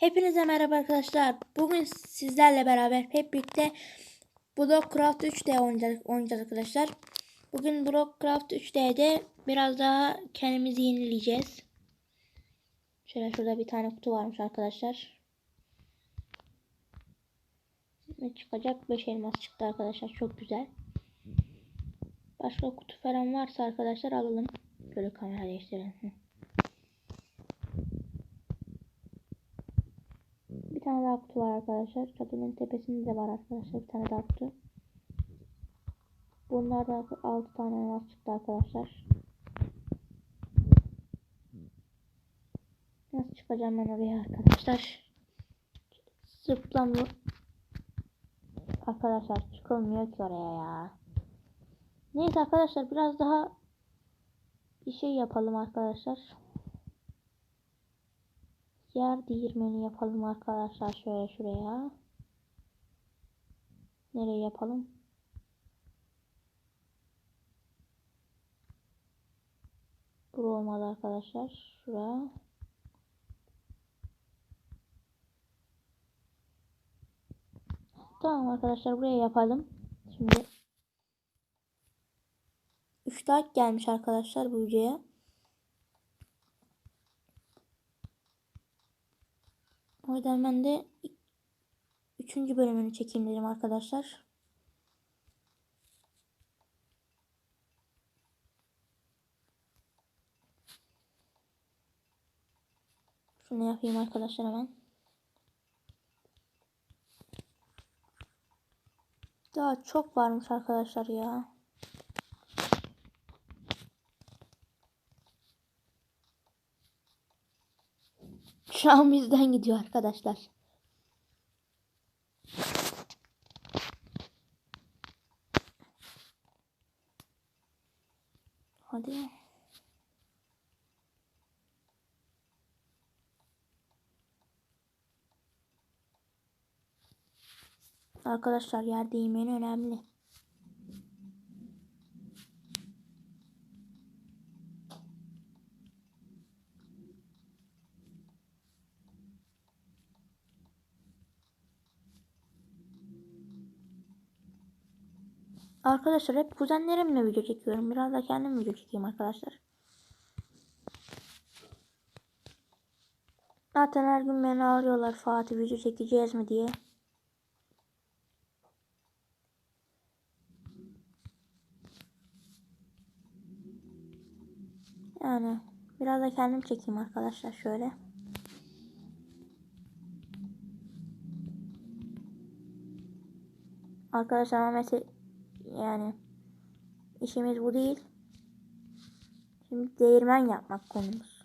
Hepinize merhaba arkadaşlar. Bugün sizlerle beraber hep birlikte Blockcraft 3D oynayacağız, arkadaşlar. Bugün Blockcraft 3D'de biraz daha kendimizi yenileyeceğiz. Şöyle şurada bir tane kutu varmış arkadaşlar. Ne çıkacak? 5 elmas çıktı arkadaşlar. Çok güzel. Başka kutu falan varsa arkadaşlar alalım. Şöyle kamera değiştirelim. Daha kutu var arkadaşlar. Çatının tepesinde de var arkadaşlar. Bir tane daha kutu. Bunlar da 6 tane elmas çıktı arkadaşlar. Nasıl çıkacağım ben oraya arkadaşlar? Zıplamıyor. Arkadaşlar çıkılmıyor ki oraya ya. Neyse arkadaşlar biraz daha bir şey yapalım arkadaşlar. Yer değirmeni yapalım arkadaşlar şöyle şuraya. Nereye yapalım? Bura olmalı arkadaşlar. Şuraya. Tamam arkadaşlar buraya yapalım. Şimdi 3 like gelmiş arkadaşlar bu videoya. O yüzden ben de üçüncü bölümünü çekeyim dedim arkadaşlar. Şunu yapayım arkadaşlar hemen. Daha çok varmış arkadaşlar ya. An bizden gidiyor arkadaşlar. Hadi. Arkadaşlar yer değirmeni önemli. Arkadaşlar hep kuzenlerimle video çekiyorum. Biraz da kendim video çekeyim arkadaşlar. Zaten her gün beni arıyorlar Fatih video çekeceğiz mi diye. Yani biraz da kendim çekeyim arkadaşlar şöyle. Arkadaşlar mesela yani işimiz bu değil. Şimdi değirmen yapmak konumuz.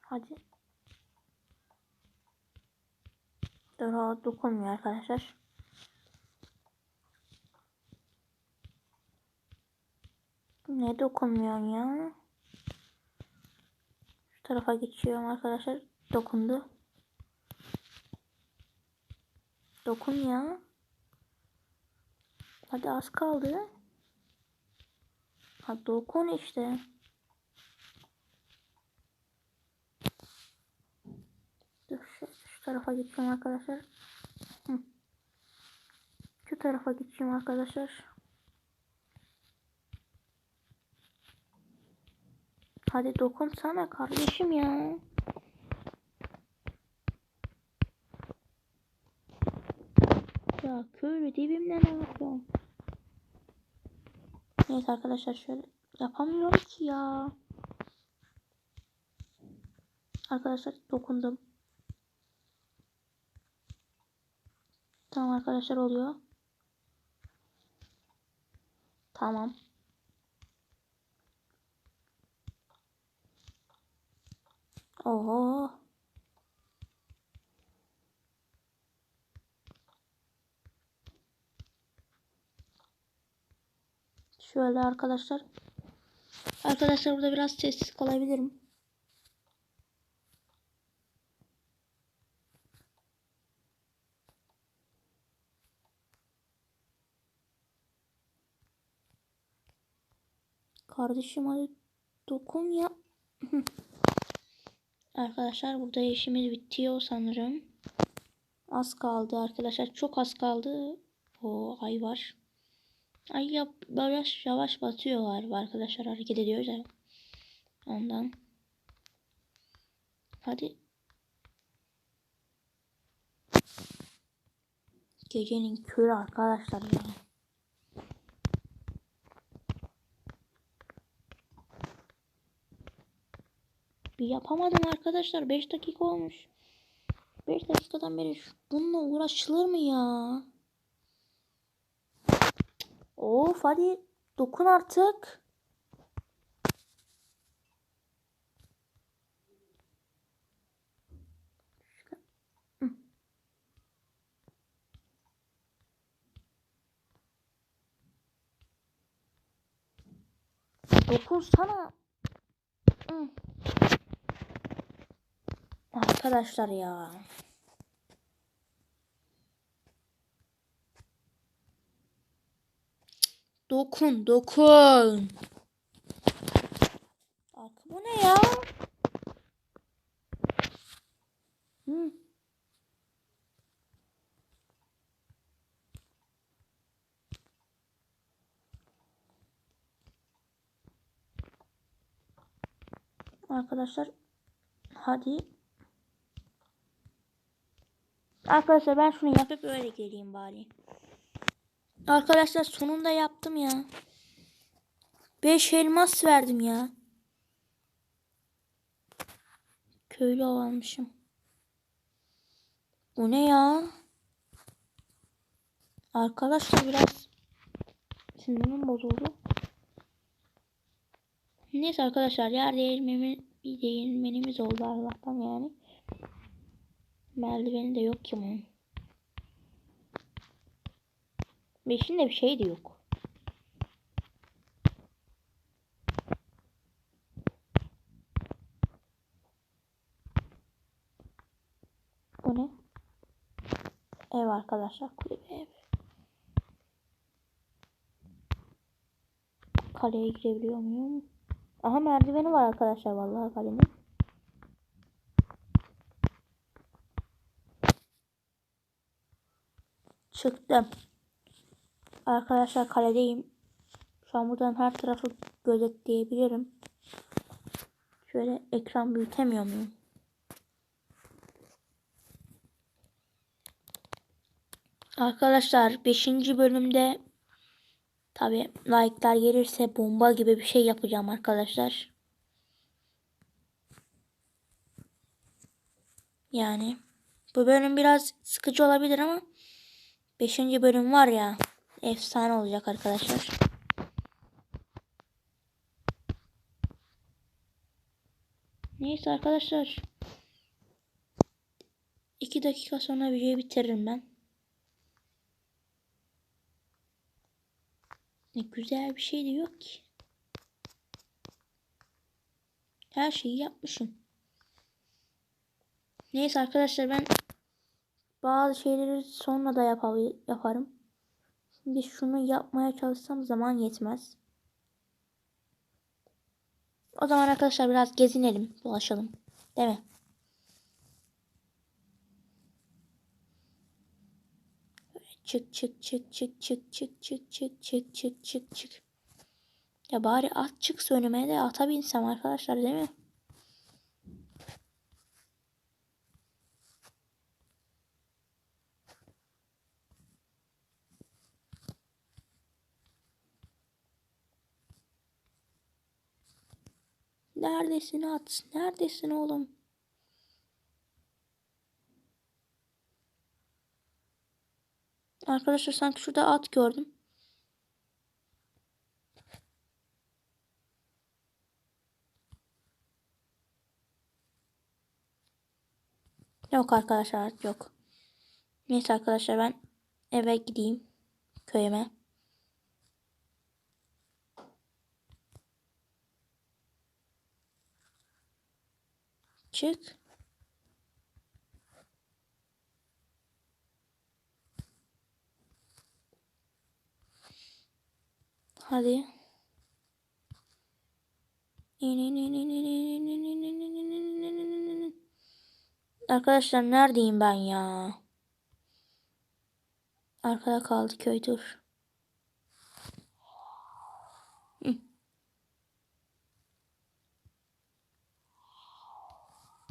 Hadi. O dokunmuyor arkadaşlar. Ne dokunmuyor ya? Şu tarafa geçiyorum arkadaşlar. Dokundu. Dokun ya. Hadi az kaldı. Ha dokun işte. Dur şu, şu tarafa gideceğim arkadaşlar. Şu tarafa gideceğim arkadaşlar. Hadi dokunsana kardeşim ya. Ya köylü dibimden yapıyor? Neyse arkadaşlar şöyle yapamıyorum ki ya. Arkadaşlar dokundum. Tamam arkadaşlar oluyor. Tamam. Oho. Şöyle arkadaşlar. Arkadaşlar burada biraz sessiz kalabilirim. Kardeşim hadi Dokun ya. Arkadaşlar burada işimiz bitiyor sanırım. Az kaldı arkadaşlar. Çok az kaldı. O ay var. Ay yap yavaş yavaş batıyor galiba arkadaşlar. Hareket ediyoruz ya. Ondan. Hadi. Gecenin körü arkadaşlar ya. Yapamadım arkadaşlar. 5 dakika olmuş. 5 dakikadan beri bununla uğraşılır mı ya? Of hadi dokun artık. Dokunsana. Hı. Arkadaşlar ya. Dokun, dokun. Arka bu ne ya? Hı. Arkadaşlar hadi. Arkadaşlar ben şunu yapıp öyle geleyim bari. Arkadaşlar sonunda yaptım ya. 5 elmas verdim ya. Köylü almışım. Bu ne ya? Arkadaşlar biraz sinirim bozuldu. Neyse arkadaşlar yer değirmemi bir değirmenimiz oldu Allah'tan yani. Merdiveni de yok ki bunun. Beşinde bir şey de yok. Bu ne? Ev arkadaşlar kulübe ev. Kaleye girebiliyor muyum? Aha merdiveni var arkadaşlar vallahi kalenin. Çıktım. Arkadaşlar kaledeyim. Şu an buradan her tarafı gözetleyebilirim. Şöyle ekran büyütemiyor muyum? Arkadaşlar 5. bölümde tabi like'lar gelirse bomba gibi bir şey yapacağım arkadaşlar. Yani bu bölüm biraz sıkıcı olabilir ama 5. bölüm var ya efsane olacak arkadaşlar. Neyse arkadaşlar. 2 dakika sonra videoyu bitiririm ben. Ne güzel bir şey de yok ki. Her şeyi yapmışım. Neyse arkadaşlar ben bazı şeyleri sonra da yaparım. Şimdi şunu yapmaya çalışsam zaman yetmez. O zaman arkadaşlar biraz gezinelim, dolaşalım. Değil mi? Çık çık çık çık çık çık çık çık çık çık çık çık. Ya bari at çıksa önüme de ata binsem arkadaşlar değil mi? Neredesin at? Neredesin oğlum? Arkadaşlar sanki şurada at gördüm. Yok arkadaşlar yok. Neyse arkadaşlar ben eve gideyim. Köyüme. Çık. Hadi. Arkadaşlar neredeyim ben ya? Arkada kaldı köy tur.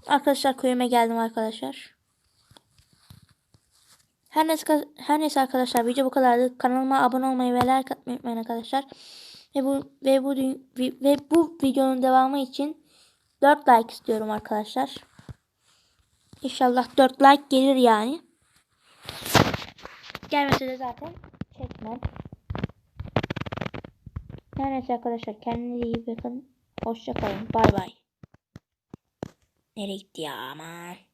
Arkadaşlar köyüme geldim arkadaşlar. Her neyse, her neyse arkadaşlar video bu kadardı. Kanalıma abone olmayı ve like atmayı unutmayın arkadaşlar. Ve bu ve bu ve bu videonun devamı için 4 like istiyorum arkadaşlar. İnşallah 4 like gelir yani. Gelmese de zaten çekmem. Her neyse arkadaşlar kendinize iyi bakın. Hoşça kalın. Bay bay. Nereye gitti ya aman.